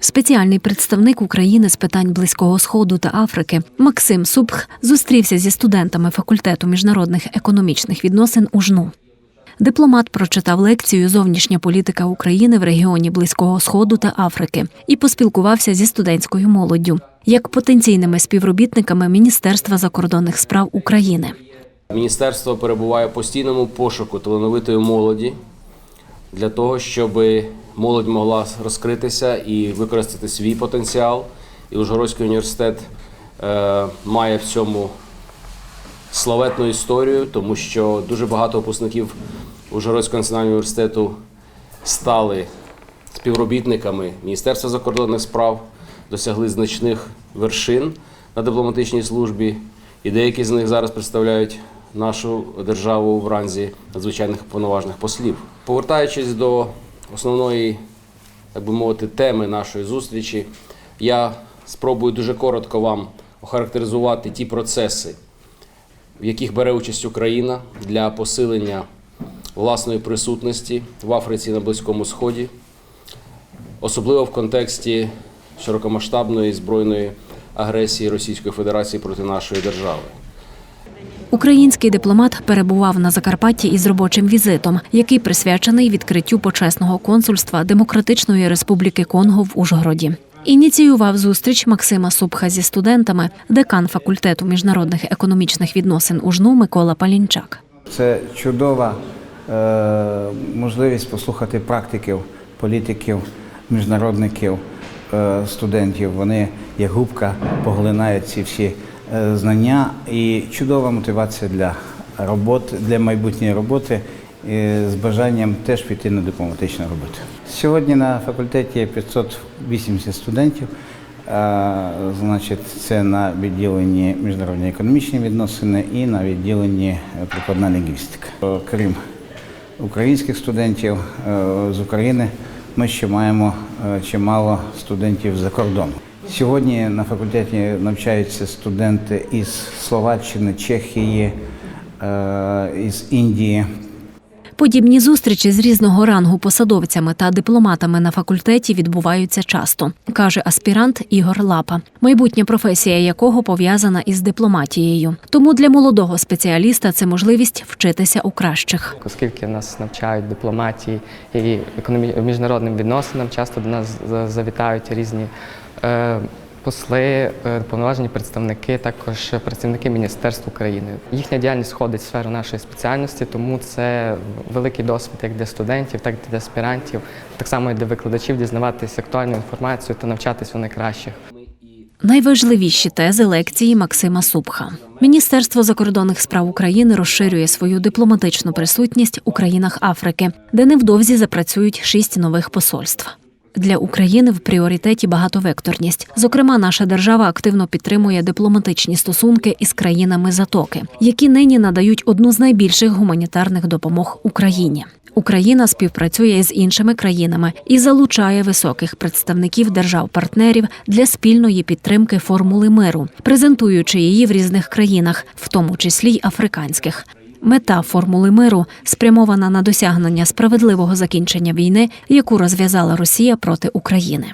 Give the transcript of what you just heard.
Спеціальний представник України з питань близького сходу та Африки Максим Супх зустрівся зі студентами факультету міжнародних економічних відносин у жну. Дипломат прочитав лекцію Зовнішня політика України в регіоні Близького Сходу та Африки і поспілкувався зі студентською молоддю як потенційними співробітниками Міністерства закордонних справ України. Міністерство перебуває в постійному пошуку талановитої молоді для того, щоб молодь могла розкритися і використати свій потенціал. І Ужгородський університет е, має в цьому славетну історію, тому що дуже багато випускників Ужгородського національного університету стали співробітниками Міністерства закордонних справ, досягли значних вершин на дипломатичній службі, і деякі з них зараз представляють нашу державу в ранзі надзвичайних повноважних послів. Повертаючись до основної, так би мовити, теми нашої зустрічі, я спробую дуже коротко вам охарактеризувати ті процеси, в яких бере участь Україна для посилення власної присутності в Африці на Близькому Сході, особливо в контексті широкомасштабної збройної агресії Російської Федерації проти нашої держави. Український дипломат перебував на Закарпатті із робочим візитом, який присвячений відкриттю почесного консульства Демократичної Республіки Конго в Ужгороді. Ініціював зустріч Максима Супха зі студентами, декан факультету міжнародних економічних відносин УЖНУ Микола Палінчак. Це чудова е, можливість послухати практиків, політиків, міжнародників, е, студентів. Вони як губка поглинають ці всі знання і чудова мотивація для роботи, для майбутньої роботи е, з бажанням теж піти на дипломатичну роботу. Сьогодні на факультеті 580 студентів. Е, Значить, це на відділенні міжнародні економічні відносини і на відділенні е, прикладна лінгвістика. Е, Крім українських студентів е, з України, ми ще маємо е, чимало студентів за кордону. Сьогодні на факультеті навчаються студенти із Словаччини, Чехії, е, із Індії, Подібні зустрічі з різного рангу посадовцями та дипломатами на факультеті відбуваються часто, каже аспірант Ігор Лапа, майбутня професія якого пов'язана із дипломатією. Тому для молодого спеціаліста це можливість вчитися у кращих. Оскільки нас навчають дипломатії і міжнародним відносинам, часто до нас завітають різні е, посли, е, повноважені представники, також працівники Міністерств України. Їхня діяльність входить в сферу нашої спеціальності, тому це великий досвід як для студентів, так і для аспірантів, так само і для викладачів дізнаватися актуальну інформацію та навчатись у найкращих. Найважливіші тези лекції Максима Супха. Міністерство закордонних справ України розширює свою дипломатичну присутність у країнах Африки, де невдовзі запрацюють шість нових посольств. Для України в пріоритеті багатовекторність. Зокрема, наша держава активно підтримує дипломатичні стосунки із країнами Затоки, які нині надають одну з найбільших гуманітарних допомог Україні. Україна співпрацює з іншими країнами і залучає високих представників держав-партнерів для спільної підтримки формули миру, презентуючи її в різних країнах, в тому числі й африканських. Мета формули миру спрямована на досягнення справедливого закінчення війни, яку розв'язала Росія проти України.